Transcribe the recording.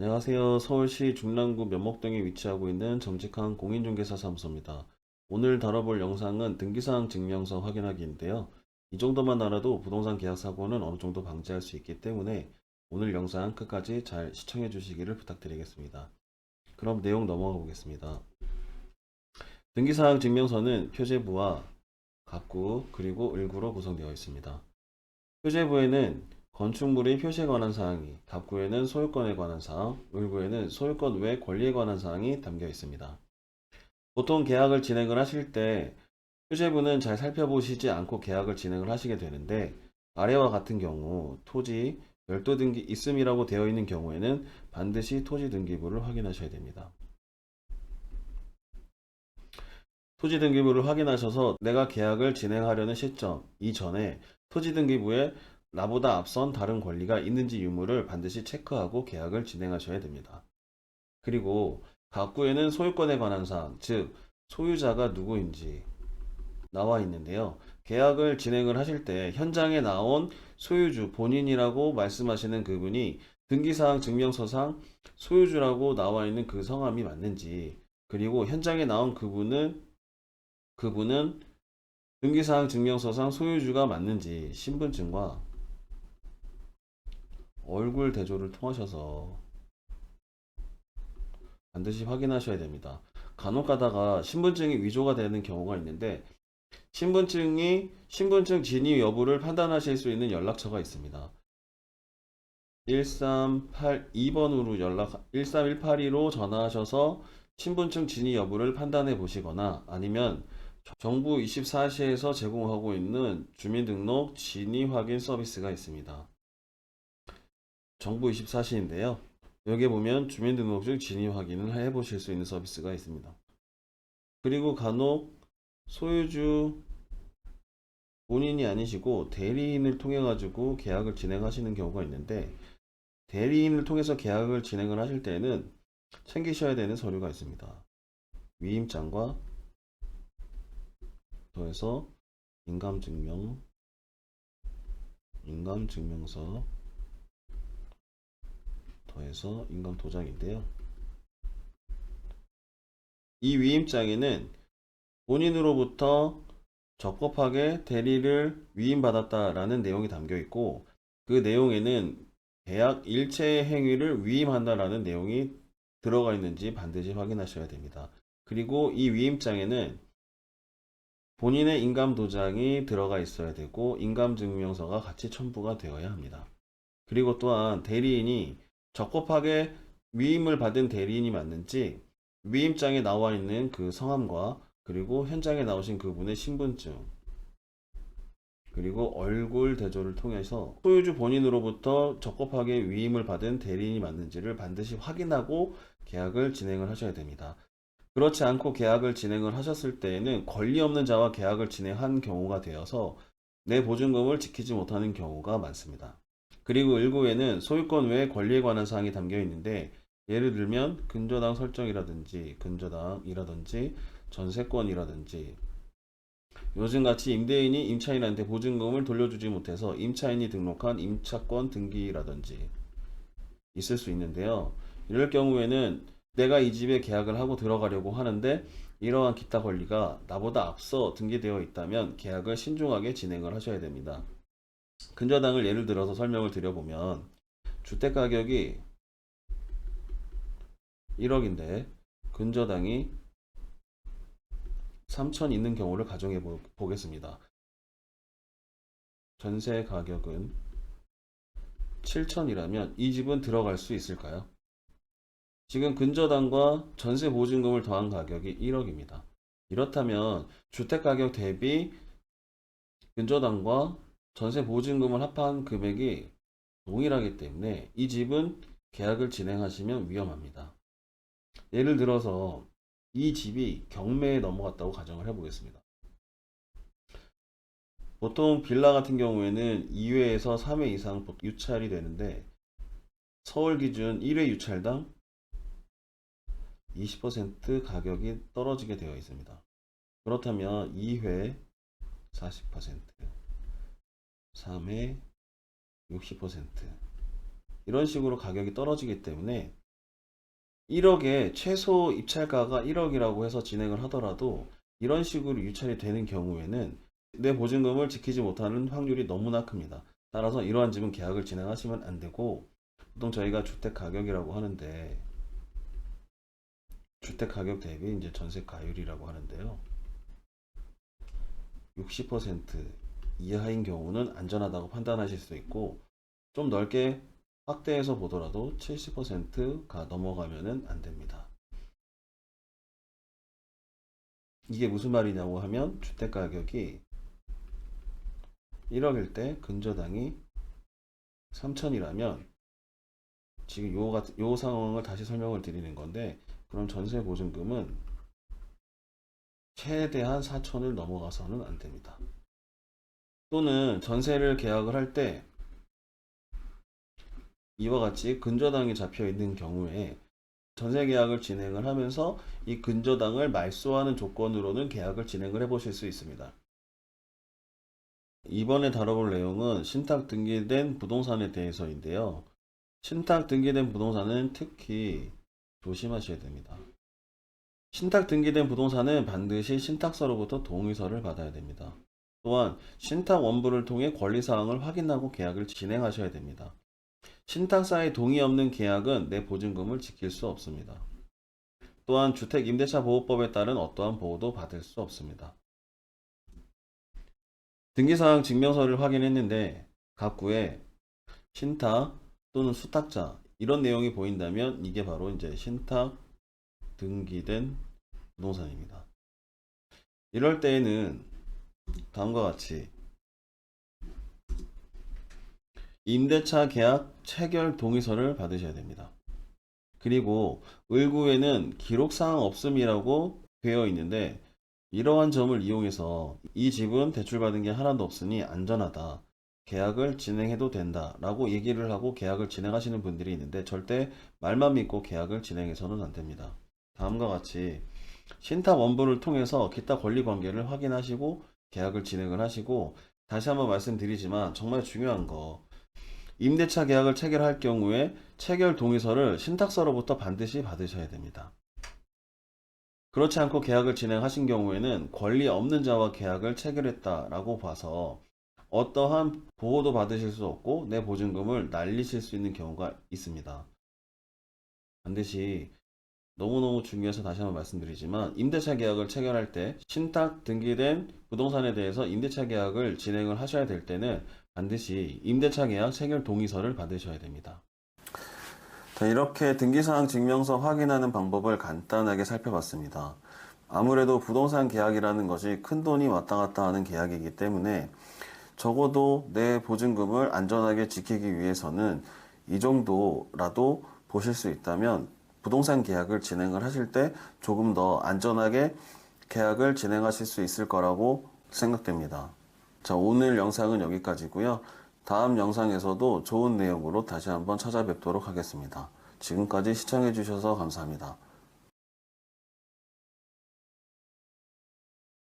안녕하세요. 서울시 중랑구 면목동에 위치하고 있는 정직한 공인중개사 사무소입니다. 오늘 다뤄볼 영상은 등기사항 증명서 확인하기인데요. 이 정도만 알아도 부동산 계약 사고는 어느 정도 방지할 수 있기 때문에 오늘 영상 끝까지 잘 시청해 주시기를 부탁드리겠습니다. 그럼 내용 넘어가 보겠습니다. 등기사항 증명서는 표제부와 갑구 그리고 을구로 구성되어 있습니다. 표제부에는 건축물의 표시에 관한 사항이, 갑구에는 소유권에 관한 사항, 을구에는 소유권 외 권리에 관한 사항이 담겨 있습니다. 보통 계약을 진행을 하실 때 표제부는 잘 살펴보시지 않고 계약을 진행을 하시게 되는데 아래와 같은 경우 토지 별도 등기 있음이라고 되어 있는 경우에는 반드시 토지 등기부를 확인하셔야 됩니다. 토지 등기부를 확인하셔서 내가 계약을 진행하려는 시점 이전에 토지 등기부에 나보다 앞선 다른 권리가 있는지 유무를 반드시 체크하고 계약을 진행하셔야 됩니다. 그리고 갑구에는 소유권에 관한 사항, 즉 소유자가 누구인지 나와 있는데요. 계약을 진행을 하실 때 현장에 나온 소유주 본인이라고 말씀하시는 그분이 등기사항 증명서상 소유주라고 나와 있는 그 성함이 맞는지 그리고 현장에 나온 그분은 그분은 등기사항 증명서상 소유주가 맞는지 신분증과 얼굴 대조를 통하셔서 반드시 확인하셔야 됩니다. 간혹 가다가 신분증이 위조가 되는 경우가 있는데 신분증이 신분증 진위 여부를 판단하실 수 있는 연락처가 있습니다. 1382번으로 연락 13182로 전화하셔서 신분증 진위 여부를 판단해 보시거나 아니면 정부 24시에서 제공하고 있는 주민등록 진위 확인 서비스가 있습니다. 정부 24시인데요. 여기에 보면 주민등록증 진위 확인을 해 보실 수 있는 서비스가 있습니다. 그리고 간혹 소유주 본인이 아니시고 대리인을 통해 가지고 계약을 진행하시는 경우가 있는데 대리인을 통해서 계약을 진행을 하실 때는 챙기셔야 되는 서류가 있습니다. 위임장과 더해서 인감증명, 인감증명서, 더해서 인감 도장인데요. 이 위임장에는 본인으로부터 적법하게 대리를 위임받았다라는 내용이 담겨 있고 그 내용에는 계약 일체의 행위를 위임한다라는 내용이 들어가 있는지 반드시 확인하셔야 됩니다. 그리고 이 위임장에는 본인의 인감 도장이 들어가 있어야 되고 인감 증명서가 같이 첨부가 되어야 합니다. 그리고 또한 대리인이 적법하게 위임을 받은 대리인이 맞는지 위임장에 나와 있는 그 성함과 그리고 현장에 나오신 그분의 신분증 그리고 얼굴 대조를 통해서 소유주 본인으로부터 적법하게 위임을 받은 대리인이 맞는지를 반드시 확인하고 계약을 진행을 하셔야 됩니다. 그렇지 않고 계약을 진행을 하셨을 때에는 권리 없는 자와 계약을 진행한 경우가 되어서 내 보증금을 지키지 못하는 경우가 많습니다. 그리고 일부에는 소유권 외에 권리에 관한 사항이 담겨 있는데 예를 들면 근저당 설정이라든지 근저당이라든지 전세권이라든지 요즘같이 임대인이 임차인한테 보증금을 돌려주지 못해서 임차인이 등록한 임차권 등기라든지 있을 수 있는데요. 이럴 경우에는 내가 이 집에 계약을 하고 들어가려고 하는데 이러한 기타 권리가 나보다 앞서 등기되어 있다면 계약을 신중하게 진행을 하셔야 됩니다. 근저당을 예를 들어서 설명을 드려보면 주택 가격이 1억인데 근저당이 3천 있는 경우를 가정해 보- 보겠습니다. 전세 가격은 7천이라면 이 집은 들어갈 수 있을까요? 지금 근저당과 전세 보증금을 더한 가격이 1억입니다. 이렇다면 주택 가격 대비 근저당과 전세 보증금을 합한 금액이 동일하기 때문에 이 집은 계약을 진행하시면 위험합니다. 예를 들어서 이 집이 경매에 넘어갔다고 가정을 해보겠습니다. 보통 빌라 같은 경우에는 2회에서 3회 이상 유찰이 되는데 서울 기준 1회 유찰당 20% 가격이 떨어지게 되어 있습니다. 그렇다면 2회 40%, 3회 60% 이런 식으로 가격이 떨어지기 때문에 1억에 최소 입찰가가 1억이라고 해서 진행을 하더라도 이런 식으로 유찰이 되는 경우에는 내 보증금을 지키지 못하는 확률이 너무나 큽니다. 따라서 이러한 집은 계약을 진행하시면 안 되고 보통 저희가 주택 가격이라고 하는데 주택 가격 대비 이제 전세 가율이라고 하는데요. 60% 이하인 경우는 안전하다고 판단하실 수 있고 좀 넓게 확대해서 보더라도 70%가 넘어가면은 안 됩니다. 이게 무슨 말이냐고 하면 주택 가격이 1억일 때 근저당이 3천이라면 지금 요요 상황을 다시 설명을 드리는 건데 그럼 전세 보증금은 최대한 4천을 넘어가서는 안 됩니다. 또는 전세를 계약을 할 때 이와 같이 근저당이 잡혀 있는 경우에 전세 계약을 진행을 하면서 이 근저당을 말소하는 조건으로는 계약을 진행을 해 보실 수 있습니다. 이번에 다뤄볼 내용은 신탁 등기된 부동산에 대해서인데요. 신탁 등기된 부동산은 특히 조심하셔야 됩니다. 신탁 등기된 부동산은 반드시 신탁서로부터 동의서를 받아야 됩니다. 또한 신탁 원부를 통해 권리사항을 확인하고 계약을 진행하셔야 됩니다. 신탁사의 동의 없는 계약은 내 보증금을 지킬 수 없습니다. 또한 주택임대차 보호법에 따른 어떠한 보호도 받을 수 없습니다. 등기사항 증명서를 확인했는데 각구에 신탁 또는 수탁자 이런 내용이 보인다면 이게 바로 이제 신탁 등기된 부동산입니다. 이럴 때에는 다음과 같이 임대차 계약 체결 동의서를 받으셔야 됩니다. 그리고 을구에는 기록사항 없음이라고 되어 있는데 이러한 점을 이용해서 이 집은 대출받은 게 하나도 없으니 안전하다. 계약을 진행해도 된다. 라고 얘기를 하고 계약을 진행하시는 분들이 있는데 절대 말만 믿고 계약을 진행해서는 안 됩니다. 다음과 같이 신탁 원부를 통해서 기타 권리 관계를 확인하시고 계약을 진행을 하시고 다시 한번 말씀드리지만 정말 중요한 거 임대차 계약을 체결할 경우에 체결 동의서를 신탁서로부터 반드시 받으셔야 됩니다. 그렇지 않고 계약을 진행하신 경우에는 권리 없는 자와 계약을 체결했다라고 봐서 어떠한 보호도 받으실 수 없고 내 보증금을 날리실 수 있는 경우가 있습니다. 반드시 너무너무 중요해서 다시 한번 말씀드리지만 임대차 계약을 체결할 때 신탁 등기된 부동산에 대해서 임대차 계약을 진행을 하셔야 될 때는 반드시 임대차 계약 체결 동의서를 받으셔야 됩니다. 자, 이렇게 등기사항 증명서 확인하는 방법을 간단하게 살펴봤습니다. 아무래도 부동산 계약이라는 것이 큰 돈이 왔다 갔다 하는 계약이기 때문에 적어도 내 보증금을 안전하게 지키기 위해서는 이 정도라도 보실 수 있다면 부동산 계약을 진행을 하실 때 조금 더 안전하게 계약을 진행하실 수 있을 거라고 생각됩니다. 자, 오늘 영상은 여기까지고요. 다음 영상에서도 좋은 내용으로 다시 한번 찾아뵙도록 하겠습니다. 지금까지 시청해 주셔서 감사합니다.